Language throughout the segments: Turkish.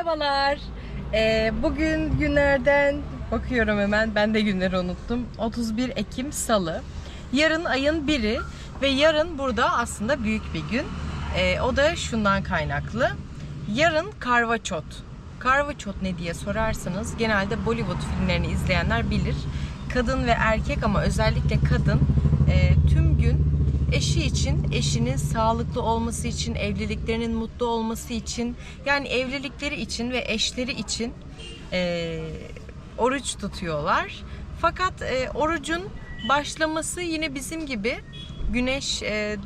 Merhabalar. Ee, bugün günlerden bakıyorum hemen. Ben de günleri unuttum. 31 Ekim Salı. Yarın ayın biri ve yarın burada aslında büyük bir gün. Ee, o da şundan kaynaklı. Yarın Karvaçot. Karvaçot ne diye sorarsanız genelde Bollywood filmlerini izleyenler bilir. Kadın ve erkek ama özellikle kadın e, tüm gün eşi için, eşinin sağlıklı olması için, evliliklerinin mutlu olması için, yani evlilikleri için ve eşleri için e, oruç tutuyorlar. Fakat e, orucun başlaması yine bizim gibi güneş e,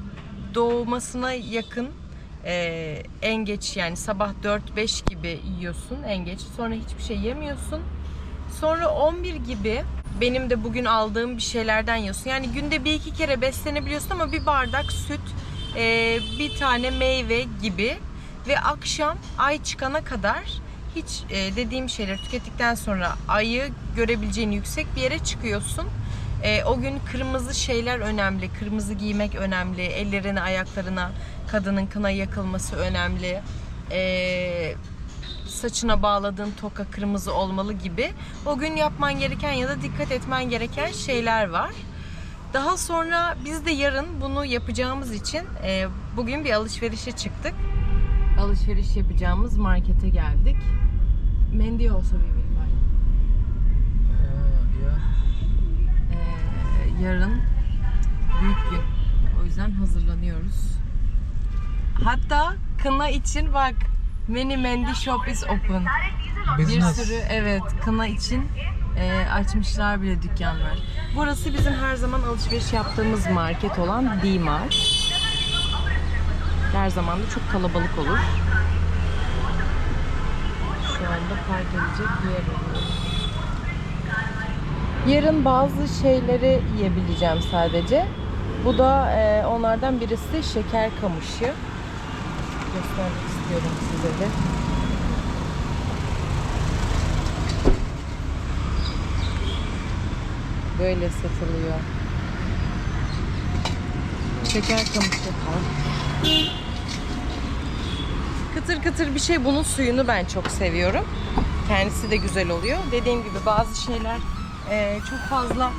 doğmasına yakın e, en geç yani sabah 4-5 gibi yiyorsun en geç. Sonra hiçbir şey yemiyorsun. Sonra 11 gibi benim de bugün aldığım bir şeylerden yiyorsun. Yani günde bir iki kere beslenebiliyorsun ama bir bardak süt, e, bir tane meyve gibi ve akşam ay çıkana kadar hiç e, dediğim şeyleri tükettikten sonra ayı görebileceğin yüksek bir yere çıkıyorsun. E, o gün kırmızı şeyler önemli. Kırmızı giymek önemli. Ellerine, ayaklarına kadının kına yakılması önemli. E, saçına bağladığın toka kırmızı olmalı gibi. O gün yapman gereken ya da dikkat etmen gereken şeyler var. Daha sonra biz de yarın bunu yapacağımız için e, bugün bir alışverişe çıktık. Alışveriş yapacağımız markete geldik. Mendi olsa bir var. Ee, yarın büyük gün. O yüzden hazırlanıyoruz. Hatta kına için bak Many Mendy Shop is open. Bir sürü evet kına için e, açmışlar bile dükkanlar. Burası bizim her zaman alışveriş yaptığımız market olan D-Mart. Her zaman da çok kalabalık olur. Şu anda park edecek bir yer arıyorum. Yarın bazı şeyleri yiyebileceğim sadece. Bu da e, onlardan birisi şeker kamışı. Göstermek istiyorum size de. Böyle satılıyor. Şeker kamışı. Kıtır kıtır bir şey. Bunun suyunu ben çok seviyorum. Kendisi de güzel oluyor. Dediğim gibi bazı şeyler e, çok fazla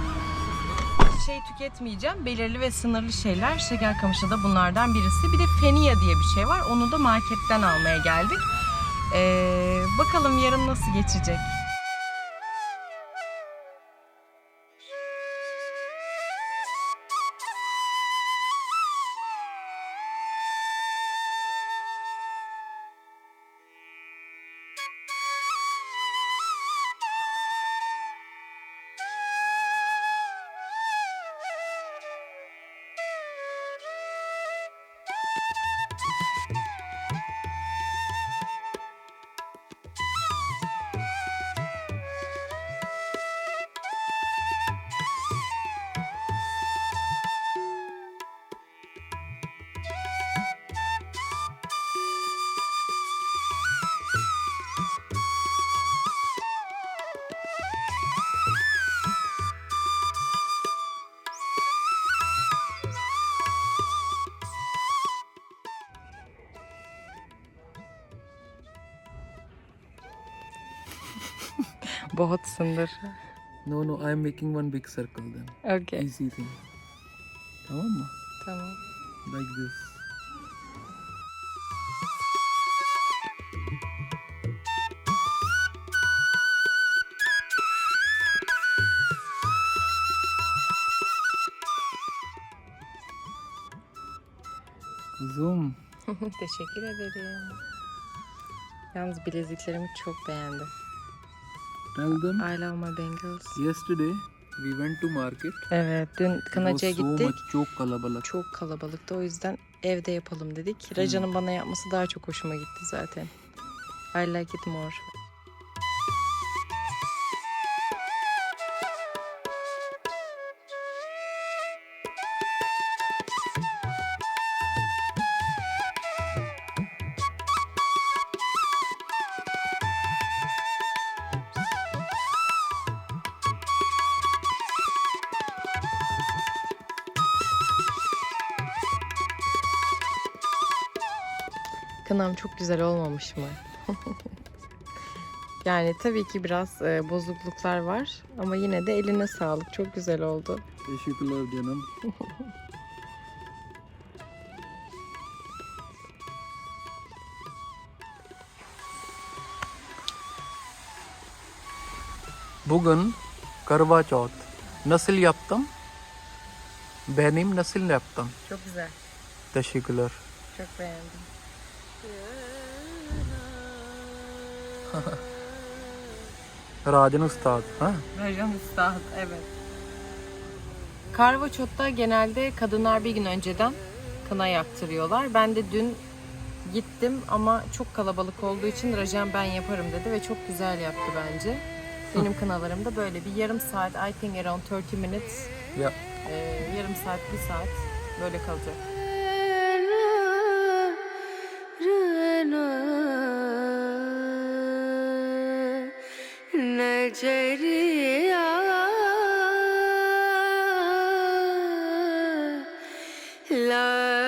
şey tüketmeyeceğim. Belirli ve sınırlı şeyler. Şeker kamışı da bunlardan birisi. Bir de feniya diye bir şey var. Onu da marketten almaya geldik. Ee, bakalım yarın nasıl geçecek. बहुत सुंदर No, no, I am making one big circle then. Okay. Easy thing. Tamam mı? Tamam. Like this. Kuzum. Teşekkür ederim. Yalnız bileziklerimi çok beğendim. Tell them. I love my bangles. Yesterday we went to market. Evet, dün Kınacı'ya so gittik. much çok kalabalık. Çok kalabalıktı o yüzden evde yapalım dedik. Raca'nın bana yapması daha çok hoşuma gitti zaten. I like it more. Kınam çok güzel olmamış mı? Yani tabii ki biraz e, bozukluklar var ama yine de eline sağlık. Çok güzel oldu. Teşekkürler canım. Bugün Karva Chauth. Nasıl yaptım? Benim nasıl yaptım? Çok güzel. Teşekkürler. Çok beğendim. Rajan Ustad. Ha? Rajan Üstad, evet. Karvaçot'ta genelde kadınlar bir gün önceden kına yaktırıyorlar. Ben de dün gittim ama çok kalabalık olduğu için Rajan ben yaparım dedi ve çok güzel yaptı bence. Benim kınalarımda böyle bir yarım saat, I think around 30 minutes, Ya. e, yarım saat, bir saat böyle kalacak. জরিয়া লা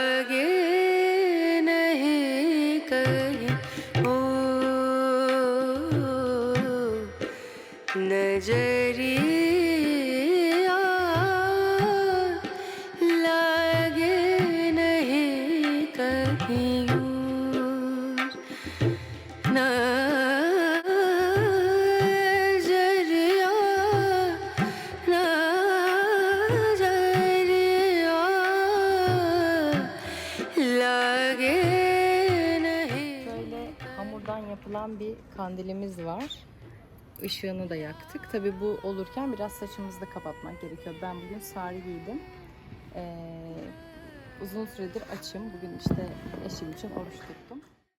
kandilimiz var. Işığını da yaktık. Tabi bu olurken biraz saçımızı da kapatmak gerekiyor. Ben bugün sari giydim. Ee, uzun süredir açım. Bugün işte eşim için oruç tuttum.